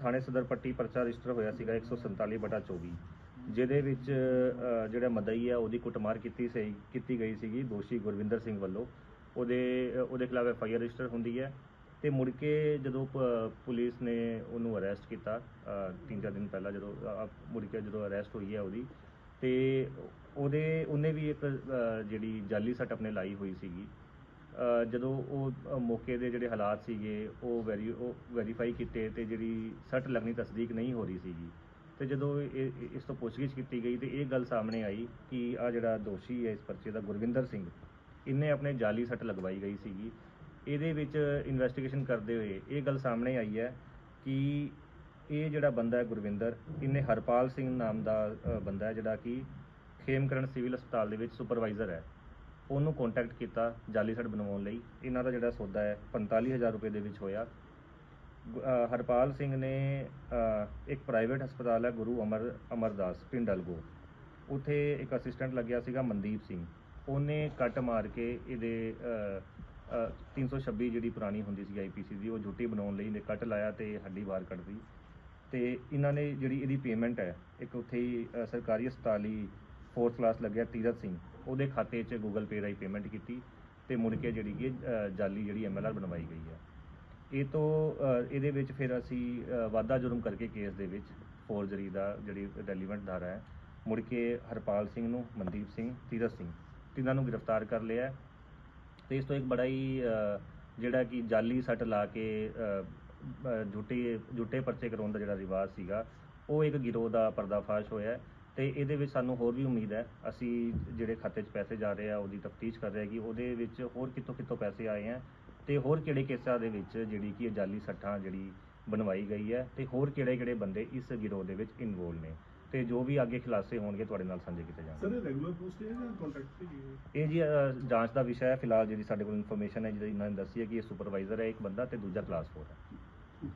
ਥਾਣੇ ਸਦਰ ਪੱਟੀ ਪਰਚਾ ਰਜਿਸਟਰ ਹੋਇਆ ਸੀਗਾ 147 ਬਟਾ 24 ਜਿਹਦੇ ਵਿੱਚ ਅ, ਜਿਹੜਾ ਮਦਈ ਆ ਉਹਦੀ ਕੁੱਟਮਾਰ ਕੀਤੀ ਸਹੀ ਕੀਤੀ ਗਈ ਸੀਗੀ ਦੋਸ਼ੀ ਗੁਰਵਿੰਦਰ ਸਿੰਘ ਵੱਲੋਂ। ਉਹਦੇ ਅ, ਉਹਦੇ ਖਿਲਾਫ ਐਫ ਆਈ ਆਰ ਰਜਿਸਟਰ ਹੁੰਦੀ ਹੈ ਤੇ ਮੁੜ ਕੇ ਜਦੋਂ ਪ- ਪੁਲਿਸ ਨੇ ਉਹਨੂੰ ਅਰੈਸਟ ਕੀਤਾ ਅ, ਤਿੰਨ ਚਾਰ ਦਿਨ ਪਹਿਲਾਂ ਜਦੋਂ ਅ, ਮੁੜ ਕੇ ਜਦੋਂ ਅਰੈਸਟ ਹੋਈ ਹੈ ਉਹਦੀ ਤੇ ਉਹਦੇ ਉਹਨੇ ਵੀ ਇੱਕ ਅ, ਜਿਹੜੀ ਜਾਲੀ ਸੱਟ ਆਪਣੇ ਲਾਈ ਹੋਈ ਸੀਗੀ। ਜਦੋਂ ਉਹ ਮੌਕੇ ਦੇ ਜਿਹੜੇ ਹਾਲਾਤ ਸੀਗੇ ਉਹ ਵੈਰੀ ਉਹ ਵੈਰੀਫਾਈ ਕੀਤੇ ਤੇ ਜਿਹੜੀ ਸੱਟ ਲੱਗਣੀ ਤਸਦੀਕ ਨਹੀਂ ਹੋ ਰਹੀ ਸੀਗੀ ਤੇ ਜਦੋਂ ਇਹ- ਇਹ- ਇਸ ਤੋਂ ਪੁੱਛਗਿੱਛ ਕੀਤੀ ਗਈ ਤੇ ਇਹ ਗੱਲ ਸਾਹਮਣੇ ਆਈ ਕਿ ਆ ਜਿਹੜਾ ਦੋਸ਼ੀ ਹੈ ਇਸ ਪਰਚੇ ਦਾ ਗੁਰਵਿੰਦਰ ਸਿੰਘ ਇਹਨੇ ਆਪਣੇ ਜਾਲੀ ਸੱਟ ਲਗਵਾਈ ਗਈ ਸੀਗੀ। ਇਹਦੇ ਵਿੱਚ ਇਨਵੈਸਟੀਗੇਸ਼ਨ ਕਰਦੇ ਹੋਏ ਇਹ ਗੱਲ ਸਾਹਮਣੇ ਆਈ ਹੈ ਕਿ ਇਹ ਜਿਹੜਾ ਬੰਦਾ ਹੈ ਗੁਰਵਿੰਦਰ ਇਹਨੇ ਹਰਪਾਲ ਸਿੰਘ ਨਾਮ ਦਾ ਅ, ਬੰਦਾ ਹੈ ਜਿਹੜਾ ਕਿ ਖੇਮਕਰਨ ਸਿਵਲ ਹਸਪਤਾਲ ਦੇ ਵਿੱਚ ਸੁਪਰਵਾਈਜ਼ਰ ਹੈ। ਉਹਨੂੰ ਕੰਟੈਕਟ ਕੀਤਾ ਜਾਲੀ ਸੱਟ ਬਣਵਾਉਣ ਲਈ। ਇਹਨਾਂ ਦਾ ਜਿਹੜਾ ਸੌਦਾ ਹੈ 45000 ਰੁਪਏ ਦੇ ਵਿੱਚ ਹੋਇਆ। ਗੁ- ਹਰਪਾਲ ਸਿੰਘ ਨੇ ਇੱਕ ਪ੍ਰਾਈਵੇਟ ਹਸਪਤਾਲ ਹੈ ਗੁਰੂ ਅਮਰ ਅਮਰਦਾਸ ਪਿੰਡ ਅਲਗੋ। ਉੱਥੇ ਇੱਕ ਅਸਿਸਟੈਂਟ ਲੱਗਿਆ ਸੀਗਾ ਮਨਦੀਪ ਸਿੰਘ। ਉਹਨੇ ਕੱਟ ਮਾਰ ਕੇ ਇਹਦੇ ਅ, ਅ, 326 ਜਿਹੜੀ ਪੁਰਾਣੀ ਹੁੰਦੀ ਸੀ ਆਈਪੀਸੀ ਦੀ ਉਹ ਜੁੱਟੀ ਬਣਾਉਣ ਲਈ ਇਹਨੇ ਕੱਟ ਲਾਇਆ ਤੇ ਹੱਡੀ ਬਾਹਰ ਕੱਢਦੀ ਦਿੱਤੀ। ਤੇ ਇਹਨਾਂ ਨੇ ਜਿਹੜੀ ਇਹਦੀ ਪੇਮੈਂਟ ਹੈ ਇੱਕ ਉੱਥੇ ਹੀ ਸਰਕਾਰੀ ਹਸਪਤਾਲ ਹੀ ਫੋਰਥ ਕਲਾਸ ਲੱਗਿਆ ਤੀਰਤ ਸਿੰਘ। ਉਹਦੇ ਖਾਤੇ 'ਚ ਗੂਗਲ ਪੇ ਰਾਹੀਂ ਪੇਮੈਂਟ ਕੀਤੀ ਤੇ ਮੁੜ ਕੇ ਜਿਹੜੀ ਕਿ ਅ, ਜਾਲੀ ਜਿਹੜੀ ਐਮਐਲਆਰ ਬਣਵਾਈ ਗਈ ਹੈ ਇਹ ਤੋਂ ਅ, ਇਹਦੇ ਵਿੱਚ ਫਿਰ ਅਸੀਂ ਅ, ਵਾਧਾ ਜੁਰਮ ਕਰਕੇ ਕੇਸ ਦੇ ਵਿੱਚ ਫੋਰਜਰੀ ਦਾ ਜਿਹੜੀ ਰੈਲੀਵੈਂਟ ਧਾਰਾ ਹੈ ਮੁੜ ਕੇ ਹਰਪਾਲ ਸਿੰਘ ਨੂੰ ਮਨਦੀਪ ਸਿੰਘ ਤੀਰਤ ਸਿੰਘ ਤਿੰਨਾਂ ਨੂੰ ਗ੍ਰਿਫਤਾਰ ਕਰ ਲਿਆ ਹੈ। ਤੇ ਇਸ ਤੋਂ ਇੱਕ ਬੜਾ ਹੀ ਅ, ਜਿਹੜਾ ਕਿ ਜਾਲੀ ਸੱਟ ਲਾ ਕੇ ਅ, ਅ, ਝੂਠੇ ਝੂਠੇ ਪਰਚੇ ਕਰਾਉਣ ਦਾ ਜਿਹੜਾ ਰਿਵਾਜ ਸੀਗਾ ਉਹ ਇੱਕ ਗਿਰੋਹ ਦਾ ਪਰਦਾਫਾਸ਼ ਹੋਇਆ ਹੈ। ਤੇ ਇਹਦੇ ਵਿੱਚ ਸਾਨੂੰ ਹੋਰ ਵੀ ਉਮੀਦ ਹੈ ਅਸੀਂ ਜਿਹੜੇ ਖਾਤੇ 'ਚ ਪੈਸੇ ਜਾ ਰਹੇ ਆ ਉਹਦੀ ਤਫਤੀਸ਼ ਕਰ ਰਹੇ ਕਿ ਉਹਦੇ ਵਿੱਚ ਹੋਰ ਕਿੱਥੋਂ ਕਿੱਥੋਂ ਪੈਸੇ ਆਏ ਆ ਤੇ ਹੋਰ ਕਿਹੜੇ ਕੇਸਾਂ ਦੇ ਵਿੱਚ ਜਿਹੜੀ ਕਿ ਜਾਲੀ ਸੱਟਾਂ ਜਿਹੜੀ ਬਣਵਾਈ ਗਈ ਹੈ ਤੇ ਹੋਰ ਕਿਹੜੇ ਕਿਹੜੇ ਬੰਦੇ ਇਸ ਗਿਰੋਹ ਦੇ ਵਿੱਚ ਇਨਵੋਲਡ ਨੇ ਤੇ ਜੋ ਵੀ ਅੱਗੇ ਖੁਲਾਸੇ ਹੋਣਗੇ ਤੁਹਾਡੇ ਨਾਲ ਸਾਂਝੇ ਕੀਤੇ ਜਾਣਗੇ। ਸਰ ਇਹ ਰੈਗੂਲਰ ਪੋਸਟ ਹੈ ਜਾਂ ਕੰਟਰੈਕਟ ਹੈ ਇਹ ਜੀ ਅ, ਜਾਂਚ ਦਾ ਵਿਸ਼ਾ ਹੈ ਫਿਲਹਾਲ ਜਿਹੜੀ ਸਾਡੇ ਕੋਲ ਇਨਫੋਰਮੇਸ਼ਨ ਹੈ ਜਿਹਦੀ ਇਹਨਾਂ ਨੇ ਦੱਸੀ ਹੈ ਕਿ ਇਹ ਸੁਪਰਵਾਈਜ਼ਰ ਹੈ ਇੱਕ ਬੰਦਾ ਤੇ ਦੂਜਾ ਕਲਾਸ 4 ਹੈ।